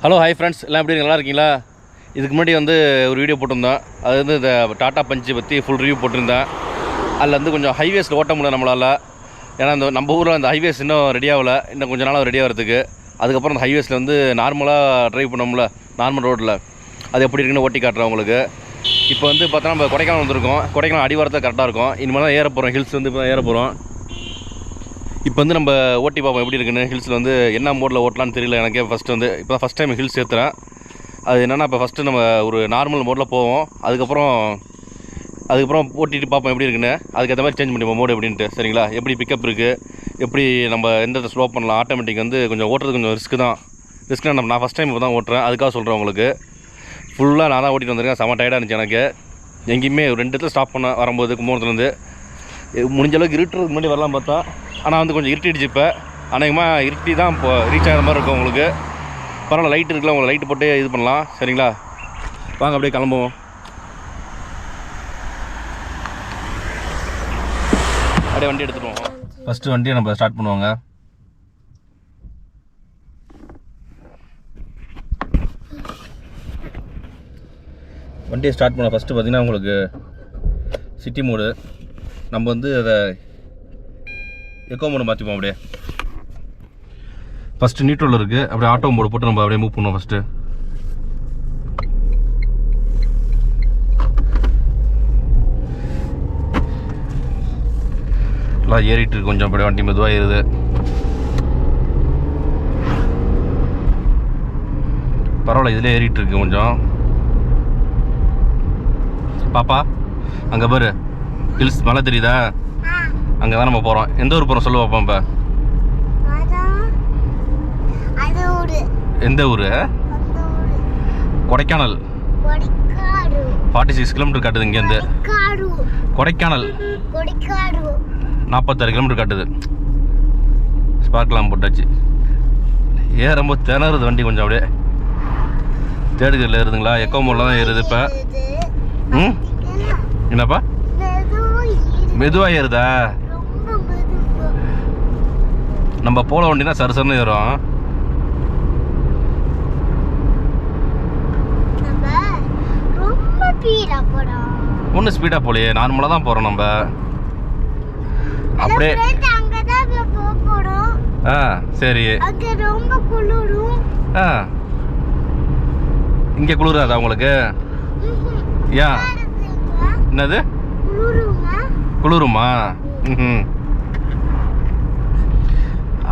Hello hi friends எல்லாம் எப்படி நல்லா இருக்கீங்களா? இதுக்கு முன்னாடி வந்து ஒரு வீடியோ போட்டிருந்தோம். அது வந்து இந்த டாட்டா பஞ்சு பற்றி ஃபுல் ரிவ்யூ போட்டிருந்தேன் அதில் வந்து கொஞ்சம் ஹைவேஸில் ஓட்ட முடியல நம்மளால். ஏன்னா இந்த நம்ம ஊரில் அந்த ஹைவேஸ் இன்னும் ரெடி ஆகலை. இன்னும் கொஞ்ச நாள் ரெடி ஆகிறதுக்கு. அதுக்கப்புறம் அந்த ஹைவேஸில் வந்து நார்மலாக ட்ரைவ் பண்ணோம்ல நார்மல் ரோட்டில் அது எப்படி இருக்குன்னு ஓட்டி காட்டுறேன் உங்களுக்கு. இப்போ வந்து பார்த்தோன்னா நம்ம கொடைக்கானல் வந்திருக்கோம். கொடைக்கானல் அடிவாரத்தில் கரெக்டாக இருக்கும். இனிமேல் தான் ஏற போகிறோம் ஹில்ஸ் வந்து இப்போ தான் ஏற போகிறோம் இப்போ வந்து நம்ம ஓட்டி பார்ப்போம் எப்படி இருக்குன்னு. ஹில்ஸில் வந்து என்ன மோடில் ஓட்டலாம்னு தெரியல எனக்கே ஃபஸ்ட்டு வந்து இப்போ தான் ஃபஸ்ட் டைம் ஹில்ஸ் ஏற்றுறேன் அது என்னென்னா இப்போ ஃபஸ்ட்டு நம்ம ஒரு நார்மல் மோடில் போவோம். அதுக்கப்புறம் அதுக்கப்புறம் ஓட்டிட்டு பார்ப்போம் எப்படி இருக்குன்னு. அதுக்கேற்ற மாதிரி சேஞ்ச் பண்ணிப்போம் மோடு எப்படின்ட்டு. சரிங்களா? எப்படி பிக்கப் இருக்குது எப்படி நம்ம எந்த ஸ்லோ பண்ணலாம்? ஆட்டோமேட்டிக் வந்து கொஞ்சம் ஓட்டுறது கொஞ்சம் ரிஸ்க்கு தான். ரிஸ்க்னா நம்ம நான் ஃபஸ்ட் டைம் இப்போ தான் ஓட்டுறேன். அதுக்காக சொல்கிறேன் உங்களுக்கு. ஃபுல்லாக நான் தான் ஓட்டிட்டு வந்திருக்கேன். செம டயர்டாக இருந்துச்சு எனக்கு. எங்கேயுமே ஒரு ரெண்டு இடத்துல ஸ்டாப் பண்ண வரும்போது கும்பகோணத்துலேருந்து முடிஞ்ச அளவுக்கு இருட்டுறதுக்கு முன்னாடி வரலாம் பார்த்தா ஆனால் வந்து கொஞ்சம் இருட்டிடுச்சு இப்போ. அநேகமாக இருட்டி தான் இப்போ ரீச் ஆகிற மாதிரி இருக்கும் உங்களுக்கு. பரவாயில்ல லைட் இருக்குல்ல உங்களுக்கு லைட்டு போட்டு இது பண்ணலாம். சரிங்களா? வாங்க அப்படியே கிளம்புவோம். அப்படியே வண்டி எடுத்துட்டு ஃபஸ்ட்டு வண்டியை நம்ம ஸ்டார்ட் பண்ணுவாங்க. வண்டியை ஸ்டார்ட் பண்ண ஃபஸ்ட்டு பார்த்தீங்கன்னா உங்களுக்கு சிட்டி மோடு நம்ம வந்து அதை எக்கோ மோடு மாற்றிப்போம் அப்படியே. ஃபஸ்ட்டு நியூட்ரல் இருக்குது அப்படியே ஆட்டோ மோடு போட்டு நம்ம அப்படியே மூவ் பண்ணுவோம் ஃபஸ்ட்டு எல்லாம் ஏறிட்டு இருக்கு. கொஞ்சம் அப்படியே வண்டி மெதுவாக ஏறுது. பரவாயில்ல இதில் ஏறிட்டு இருக்கு கொஞ்சம். பாப்பா அங்கே பாரு. ஹில்ஸ் மழை தெரியுதா? அங்கே தான் நம்ம போகிறோம் எந்த ஊர் போகிறோம் சொல்லு பாப்பா இப்போ. எந்த ஊர்? கொடைக்கானல். ஃபார்ட்டி சிக்ஸ் கிலோமீட்டர் காட்டுது இங்கேருந்து. காடு கொடைக்கானல். நாற்பத்தாறு கிலோமீட்டர் காட்டுது. ஸ்பார்க்லாம் போட்டாச்சு. ஏறும்போது திணறுது வண்டி கொஞ்சம் அப்படியே. தேடுகளில் ஏறுதுங்களா? எக்கோ மோடில் தான் ஏறுது இப்போ. ம்? என்னப்பா? மெதுவாக ஏறுதா? நம்ம போல வண்டினா சரசரன்னு போடா ஒன்றும் ஸ்பீடாக போலையே நார்மலாக தான் போகிறோம் நம்ம. அப்படியே ஆ சரி. ஆ. இங்கே குளிராதா உங்களுக்கு? ஏன் என்னது? குளிருமா? ம்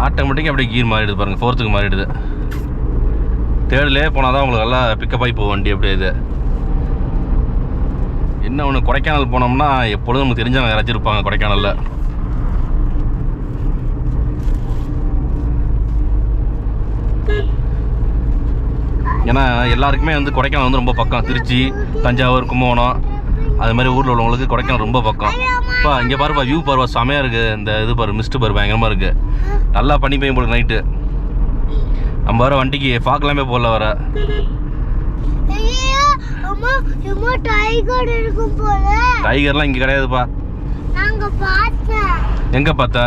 ஆட்டோமேட்டிக்காக அப்படியே கீர் மாறிடுது பாருங்கள் ஃபோர்த்துக்கு மாறிடுது. தேர்ட்லேயே போனால் தான் உங்களுக்கு நல்லா பிக்கப் ஆகி போகும் வண்டி அப்படியே இது. என்ன ஒன்று கொடைக்கானல் போனோம்னா எப்பொழுதும் நமக்கு தெரிஞ்சவங்க யாராச்சும் இருப்பாங்க கொடைக்கானலில். ஏன்னா எல்லாருக்குமே வந்து கொடைக்கானல் வந்து ரொம்ப பக்கம். திருச்சி தஞ்சாவூர் கும்பகோணம். அது மாதிரி ஊரில் உள்ளவங்களுக்கு கொடைக்கானல் ரொம்ப பக்கம். இப்போ இங்கே பாருப்பா வியூ பாருப்பா செமையாக இருக்குது இந்த இது பாரு மிஸ்ட்டு பாரு பயங்கரமாக இருக்குது நல்லா பண்ணி பெய்யும் போல நைட்டு நம்ம வர வண்டிக்கு பார்க்கலாமே போடல வர டைகர்லாம் இங்கே கிடையாதுப்பா. எங்கே பார்த்த?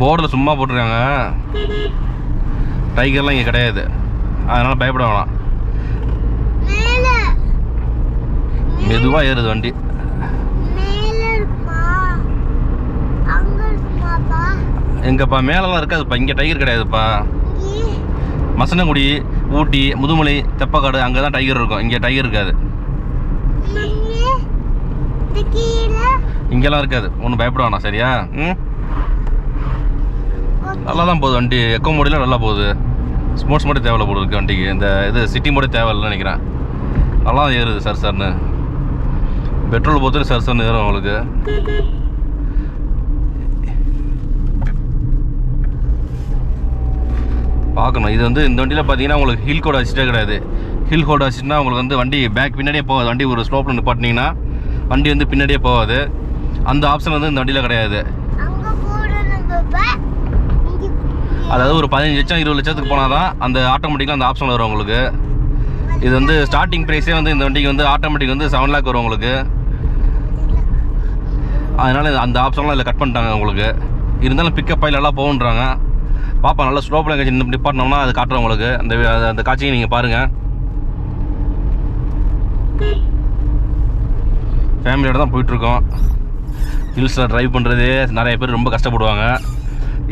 போர்டில் சும்மா போட்டிருக்காங்க. டைகர்லாம் இங்கே கிடையாது. அதனால் பயப்பட வேணாம் மேல மெதுவாக ஏறுது வண்டி. எங்கப்பா மேலெல்லாம் இருக்காதுப்பா இங்கே டைகர் கிடையாதுப்பா. மசனங்குடி ஊட்டி முதுமலை தெப்பக்காடு அங்கே தான் டைகர் இருக்கும். இங்கே டைகர் இருக்காது. இங்கெல்லாம் இருக்காது. ஒன்றும் பயப்பட வேணாம். சரியா? ம்? நல்லா தான் போகுது வண்டி. எக்கோ மோடியில் நல்லா போகுது. ஸ்போர்ட்ஸ் மோடி தேவையில்ல இருக்கு வண்டிக்கு. இந்த இது சிட்டி மோடி தேவையில்லைன்னு நினைக்கிறேன். நல்லா ஏறுது சார் சார்னு பெட்ரோல் பொறுத்தவரை சார் சார்னு ஏறும் உங்களுக்கு பார்க்கணும். இது வந்து இந்த வண்டியில் பார்த்தீங்கன்னா உங்களுக்கு ஹில் கோட் அசிஸ்டே கிடையாது. ஹில் கோட் அசிஸ்ட்னா உங்களுக்கு வந்து வண்டி பேக் பின்னாடியே போகாது. வண்டி ஒரு ஸ்லோப்பில் நிப்பாட்டினீங்கன்னா வண்டி வந்து பின்னாடியே போகாது. அந்த ஆப்ஷன் வந்து இந்த வண்டியில் கிடையாது. அதாவது ஒரு பதினஞ்சு லட்சம் இருபது லட்சத்துக்கு போனால் தான் அந்த ஆட்டோமேட்டிக்காக அந்த ஆப்ஷன் வரும் உங்களுக்கு. இது வந்து ஸ்டார்டிங் ப்ரைஸே வந்து இந்த வண்டிக்கு வந்து ஆட்டோமேட்டிக் வந்து செவன் லேக் வரும் உங்களுக்கு. அதனால் அந்த ஆப்ஷன்லாம் இதில் கட் பண்ணிட்டாங்க உங்களுக்கு. இருந்தாலும் பிக்கப் ஆயில் நல்லா போகுன்றாங்க பாப்பா நல்லா ஸ்லோப்பில் எங்கேயாச்சும் நிப்பாட்டினோம்னா அது காட்டுறோம் உங்களுக்கு. அந்த அந்த காட்சியை நீங்கள் பாருங்கள் ஃபேமிலியோட தான் போயிட்டுருக்கோம். ஹில்ஸில் ட்ரைவ் பண்ணுறதே நிறைய பேர் ரொம்ப கஷ்டப்படுவாங்க.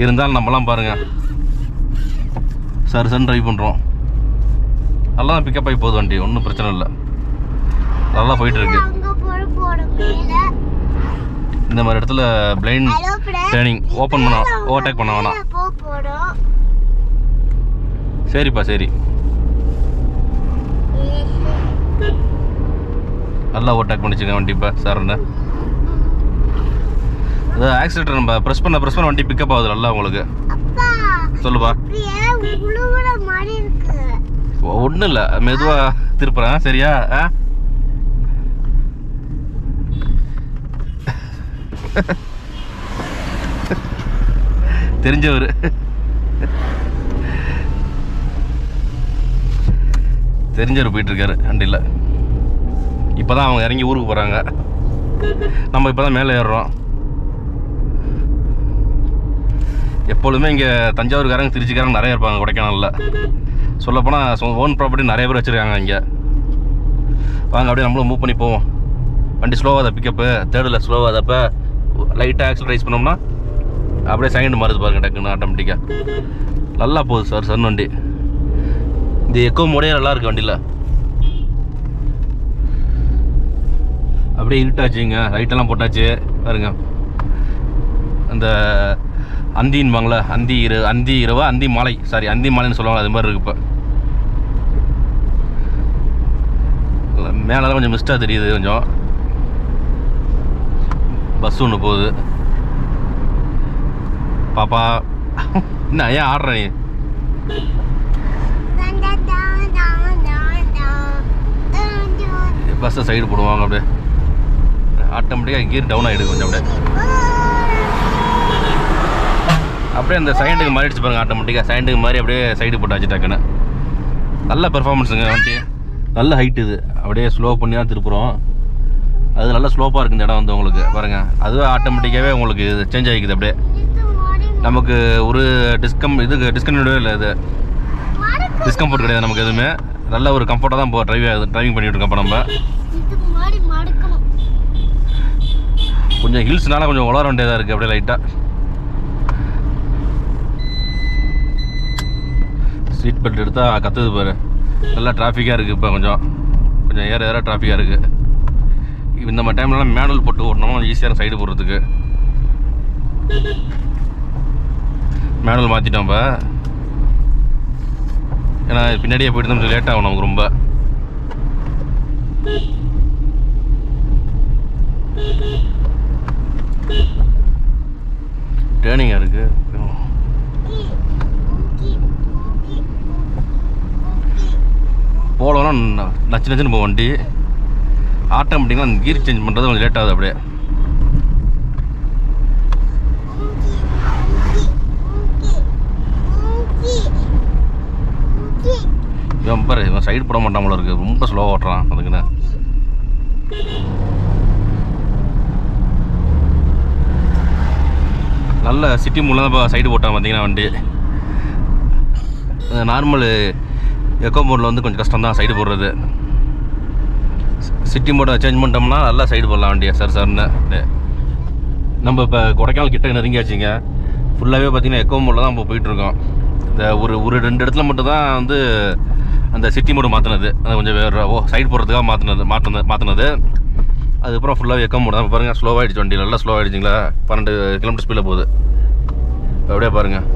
இருந்தாலும் நம்மலாம் பாருங்கள் சரி சன் ட்ரைவ் பண்ணுறோம் நல்லா தான் பிக்கப் ஆகி போகுது வண்டி. ஒன்றும் பிரச்சனை இல்லை. நல்லா போயிட்டு இருக்கு அங்க போட போட மேல இந்த மாதிரி இடத்துல பிளைண்ட் டேர்னிங் ஓப்பன் பண்ண ஓவர்டேக் பண்ண வேணாம். சரிப்பா சரி. நல்லா ஓவர்டேக் பண்ணிச்சுங்க வண்டி இப்போ சார்ண்ணே அது ஆக்சிலேட்டர் நம்ம ப்ரெஸ் பண்ண ப்ரெஸ் பண்ண வண்டி பிக்கப் ஆகுது நல்லா உங்களுக்கு. சொல்லுப்பா. ஒன்றும் இல்லை மெதுவாக திருப்புறேன் சரியா? ஆ? தெரிஞ்சவர். தெரிஞ்சவர் போயிட்டுருக்காரு வண்டியில். இப்போ தான் அவங்க இறங்கி ஊருக்கு போகிறாங்க நம்ம இப்போ தான் மேலே ஏறுறோம். எப்பொழுதுமே இங்கே தஞ்சாவூருக்காரங்க திருச்சிக்காரங்க நிறைய இருப்பாங்க கொடைக்கானலில். சொல்லப்போனால் ஓன் ப்ராப்பர்ட்டி நிறைய பேர் வச்சுருக்காங்க இங்கே. வாங்க அப்படியே நம்மளும் மூவ் பண்ணி போவோம். வண்டி ஸ்லோவாக தான் பிக்கப்பு தேர்டில் ஸ்லோவாக தப்போ லைட்டாக ஆக்சலரைஸ் பண்ணோம்னா அப்படியே செகண்ட் மாறுது பாருங்க டக்குன்னு ஆட்டோமேட்டிக்காக நல்லா போகுது சார் சன் வண்டி. இந்த எக்கோ மோடே நல்லா இருக்குது வண்டியில். அப்படியே இருட்டாச்சுங்க லைட்டெல்லாம் போட்டாச்சு பாருங்க. அந்த அந்தின்பாங்களே அந்தி இரு அந்தி இரவா அந்தி மாலை. சாரி அந்தி மாலைன்னு சொல்லுவாங்க அது மாதிரி இருக்கு இப்போ. மேலெல்லாம் கொஞ்சம் மிஸ்டாக தெரியுது கொஞ்சம். பஸ் ஒன்று போகுது. பாப்பா என்ன ஏன் ஆடுற நீ? பஸ்ஸை சைடு போடுவாங்க அப்படியே ஆட்டோமேட்டிக்காக கீர் டவுன் ஆகிடுது கொஞ்சம் அப்படியே அப்படியே அந்த சைண்டுக்கு மாறிடுச்சு பாருங்க ஆட்டோமேட்டிக்காக சைண்டுக்கு மாதிரி அப்படியே சைடு போட்டாச்சு டக்குன்னு நல்ல பெர்ஃபார்மன்ஸுங்க வண்டி நல்ல ஹைட் இது அப்படியே ஸ்லோ பண்ணி தான் திருப்புறோம் அது நல்லா ஸ்லோப்பாக இருக்குது இந்த இடம் வந்து உங்களுக்கு பாருங்கள் அதுவே ஆட்டோமேட்டிக்காகவே உங்களுக்கு சேஞ்ச் ஆகிக்குது அப்படியே. நமக்கு ஒரு டிஸ்கம் இது டிஸ்கன்டினியூவே இல்லை இது. டிஸ்கம்ஃபர்ட் கிடையாது நமக்கு எதுவுமே. நல்ல ஒரு கம்ஃபர்ட்டாக தான் இப்போ ஆகுது ட்ரைவிங் பண்ணிட்டு இருக்கோம் நம்ம. கொஞ்சம் ஹில்ஸ்னால கொஞ்சம் உலர வேண்டியதாக இருக்குது அப்படியே லைட்டாக சீட் பெல்ட் எடுத்தால் கற்றுது பாரு. நல்லா டிராஃபிக்காக இருக்குது இப்போ கொஞ்சம். கொஞ்சம் ஏற ஏற டிராஃபிக்காக இருக்குது இந்த மாதிரி டைம்லலாம் மேனுவல் போட்டு ஓட்டணும் ஈஸியாக சைடு போடுறதுக்கு. மேனுவல் மாற்றிட்டோம் இப்போ. ஏன்னா பின்னாடியே போயிட்டு கொஞ்சம் லேட் ஆகும் நமக்கு ரொம்ப. டேர்னிங்காக இருக்குது போகலன்னா நச்சு நச்சுன்னு போகும் வண்டி. ஆட்டோமேட்டிக்காக அந்த கீர் சேஞ்ச் பண்ணுறது கொஞ்சம் லேட் ஆகுது அப்படியே. இவன் பாரு இவன் சைடு போட மாட்டான் போல இருக்கு. ரொம்ப ஸ்லோவாக ஓட்டுறான் அதுக்குன்னு. நல்ல சிட்டி மூலம் இப்போ சைடு போட்டான் பார்த்தீங்கன்னா வண்டி. நார்மல் எக்கோ மோடில் வந்து கொஞ்சம் கஷ்டம் தான் சைடு போடுறது. சிட்டி மோடை சேஞ்ச் பண்ணிட்டோம்னா நல்லா சைடு போடலாம் வண்டியை சார் சார்னு அப்படியே. நம்ம இப்போ கொடைக்கானல் கிட்ட நெருங்கியாச்சுங்க ஃபுல்லாகவே பார்த்தீங்கன்னா எக்கோ மோடில் தான் இப்போ போயிட்டுருக்கோம். இந்த ஒரு ஒரு ரெண்டு இடத்துல மட்டும் தான் வந்து அந்த சிட்டி மோடு மாற்றினது அது கொஞ்சம் வேறு ஓ சைடு போடுறதுக்காக மாற்றினது மாற்றினது மாற்றினது அதுக்கப்புறம் ஃபுல்லாகவே எக்கம் மோடு தான். பாருங்கள் ஸ்லோவாகிடுச்சு வண்டி நல்லா ஸ்லோவாகிடுச்சிங்களா பன்னெண்டு கிலோமீட்டர் ஸ்பீடில் போகுது. அப்படியே பாருங்கள்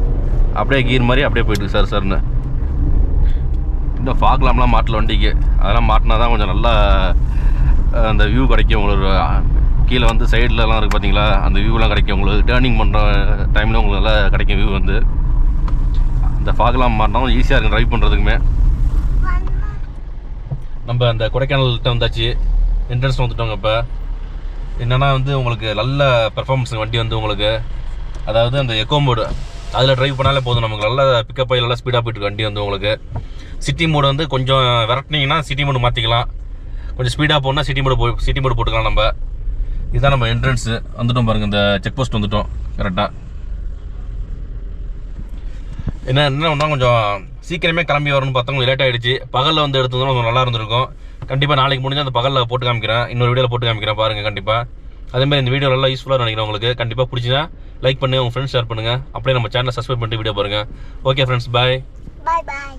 அப்படியே கீர் மாதிரி அப்படியே போயிட்டு சார் சார்னு இந்த ஃபாக்லாம்லாம் மாட்டல வண்டிக்கு. அதெல்லாம் மாட்டினா தான் கொஞ்சம் நல்லா அந்த வியூ கிடைக்கும் உங்களுக்கு. கீழே வந்து சைட்லலாம் இருக்குது பார்த்தீங்களா அந்த வியூலாம் கிடைக்கும் உங்களுக்கு. டேர்னிங் பண்ணுற டைமில் உங்களுக்கு நல்லா கிடைக்கும் வியூ வந்து. அந்த ஃபாக்லாம் மாட்டினா ஈஸியாக இருக்கும் ட்ரைவ் பண்ணுறதுக்குமே நம்ம அந்த கொடைக்கானல்கிட்ட வந்தாச்சு. என்ட்ரன்ஸ் வந்துட்டோங்க இப்போ. என்னென்னா வந்து உங்களுக்கு நல்ல பெர்ஃபார்மன்ஸ் வண்டி வந்து உங்களுக்கு. அதாவது அந்த எக்கோ மோடு அதில் ட்ரைவ் பண்ணாலே போதும். நமக்கு நல்லா பிக்கப் ஆகி நல்லா ஸ்பீடாக போயிட்டு வண்டி வந்து உங்களுக்கு. சிட்டி மோடு வந்து கொஞ்சம் விரட்டினீங்கன்னா சிட்டி மோடு மாற்றிக்கலாம் கொஞ்சம் ஸ்பீடாக போனால் சிட்டி மோடு போ சிட்டி மோடு போட்டுக்கலாம் நம்ம. இதுதான் நம்ம என்ட்ரன்ஸு வந்துட்டோம் பாருங்கள் இந்த செக் போஸ்ட் வந்துட்டோம். கரெக்டாக என்ன என்ன ஒன்றா கொஞ்சம் சீக்கிரமே கிளம்பி வரணும்னு பார்த்தவங்க லேட் ஆகிடுச்சு பகலில் வந்து எடுத்ததும் கொஞ்சம் நல்லா இருந்திருக்கும். கண்டிப்பாக நாளைக்கு முடிஞ்சால் அந்த பகலில் போட்டு காமிக்கிறேன் இன்னொரு வீடியோவில் போட்டு காமிக்கிறேன் பாருங்கள் கண்டிப்பாக அதேமாதிரி இந்த வீடியோ நல்லா யூஸ்ஃபுல்லாக நினைக்கிறேன் உங்களுக்கு. கண்டிப்பாக பிடிச்சினா லைக் பண்ணுங்கள் உங்கள் ஃப்ரெண்ட்ஸ் ஷேர் பண்ணுங்கள் அப்படியே நம்ம சேனலை சப்ஸ்கிரைப் பண்ணிட்டு வீடியோ பாருங்கள் ஓகே ஃப்ரெண்ட்ஸ் பாய் பாய்.